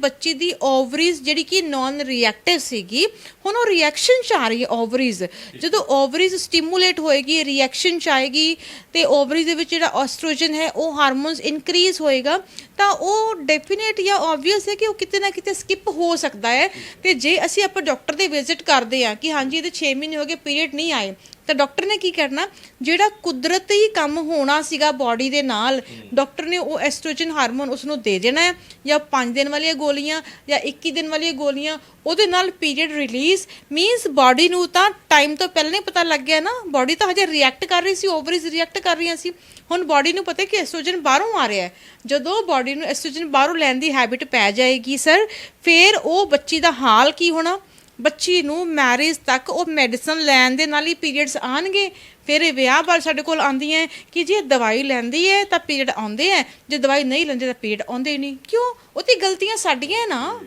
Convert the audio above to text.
ਬੱਚੀ ਦੀ ਓਵਰੀਜ਼ ਜਿਹੜੀ ਕਿ ਨਾਨ ਰਿਐਕਟਿਵ ਸੀਗੀ, ਹੁਣ ਉਹ ਰਿਐਕਸ਼ਨ ਚ ਆ ਰਹੀ ਹੈ ਓਵਰੀਜ਼ ਜਦੋਂ ਓਵਰੀਜ਼ ਸਟਿਮੂਲੇਟ ਹੋਏਗੀ ਰਿਐਕਸ਼ਨ ਚ ਆਏਗੀ ਤੇ ਓਵਰੀਜ਼ ਦੇ ਵਿੱਚ ਜਿਹੜਾ ਐਸਟ੍ਰੋਜਨ ਹੈ, ਉਹ ਹਾਰਮੋਨਸ ਇਨਕਰੀਜ਼ ਹੋਏਗਾ, ਤਾਂ ਉਹ ਡੈਫੀਨੇਟ ਜਾਂ ਆਬਵੀਅਸ ਹੈ ਕਿ ਉਹ ਕਿਤੇ ਨਾ ਕਿਤੇ ਸਕਿਪ ਹੋ ਸਕਦਾ ਹੈ। ਤੇ ਜੇ ਅਸੀਂ ਆਪਾਂ ਡਾਕਟਰ ਦੇ ਵਿਜ਼ਿਟ ਕਰਦੇ ਆ ਕਿ ਹਾਂਜੀ, ਇਹਦੇ 6 ਮਹੀਨੇ ਹੋ ਗਏ ਪੀਰੀਅਡ ਨਹੀਂ ਆਏ ਤਾਂ ਡਾਕਟਰ ਨੇ ਕੀ ਕਰਨਾ ਜਿਹੜਾ ਕੁਦਰਤੀ ਕੰਮ ਹੋਣਾ ਸੀਗਾ ਬਾਡੀ ਦੇ ਨਾਲ ਡਾਕਟਰ ਨੇ ਉਹ ਐਸਟ੍ਰੋਜਨ ਹਾਰਮੋਨ ਉਸ ਨੂੰ ਦੇ ਦੇਣਾ ਹੈ ਜਾਂ 5 ਦਿਨ ਵਾਲੀਆਂ ਗੋਲੀਆਂ ਜਾਂ 21 ਦਿਨ ਵਾਲੀਆਂ ਗੋਲੀਆਂ ਉਹਦੇ ਨਾਲ ਪੀਰੀਅਡ ਰਿਲੀਜ਼ ਮੀਨਸ ਬਾਡੀ ਨੂੰ ਤਾਂ ਟਾਈਮ ਤੋਂ ਪਹਿਲਾਂ ਹੀ ਪਤਾ ਲੱਗ ਗਿਆ ਨਾ ਬਾਡੀ ਤਾਂ ਹਜੇ ਰਿਐਕਟ ਕਰ ਰਹੀ ਸੀ ਓਵਰੀਜ਼ ਰਿਐਕਟ ਕਰ ਰਹੀਆਂ ਸੀ। ਹੁਣ ਬਾਡੀ ਨੂੰ ਪਤਾ ਕਿ ਐਸਟ੍ਰੋਜਨ ਬਾਹਰੋਂ ਆ ਰਿਹਾ ਹੈ। ਜਦੋਂ ਬਾਡੀ ਨੂੰ ਐਸਟ੍ਰੋਜਨ ਬਾਹਰੋਂ ਲੈਣ ਦੀ ਹੈਬਿਟ ਪੈ ਜਾਏਗੀ ਸਰ ਫਿਰ ਉਹ ਬੱਚੀ ਦਾ ਹਾਲ ਕੀ ਹੋਣਾ? ਬੱਚੀ ਨੂੰ ਮੈਰਿਜ ਤੱਕ ਉਹ ਮੈਡੀਸਨ ਲੈਣ ਦੇ ਨਾਲ ਹੀ ਪੀਰੀਅਡਸ ਆਣਗੇ ਫਿਰ ਇਹ ਵਿਆਹ ਬਾਅਦ ਸਾਡੇ ਕੋਲ ਆਉਂਦੀਆਂ ਕਿ ਜੇ ਦਵਾਈ ਲੈਂਦੀ ਹੈ ਤਾਂ ਪੀਰੀਅਡ ਆਉਂਦੇ ਹੈ, ਜੇ ਦਵਾਈ ਨਹੀਂ ਲੈਂਦੇ ਤਾਂ ਪੀਰੀਅਡ ਆਉਂਦੇ ਹੀ ਨਹੀਂ। ਕਿਉਂ? ਉਹ ਤੇ ਗਲਤੀਆਂ ਸਾਡੀਆਂ ਨਾ।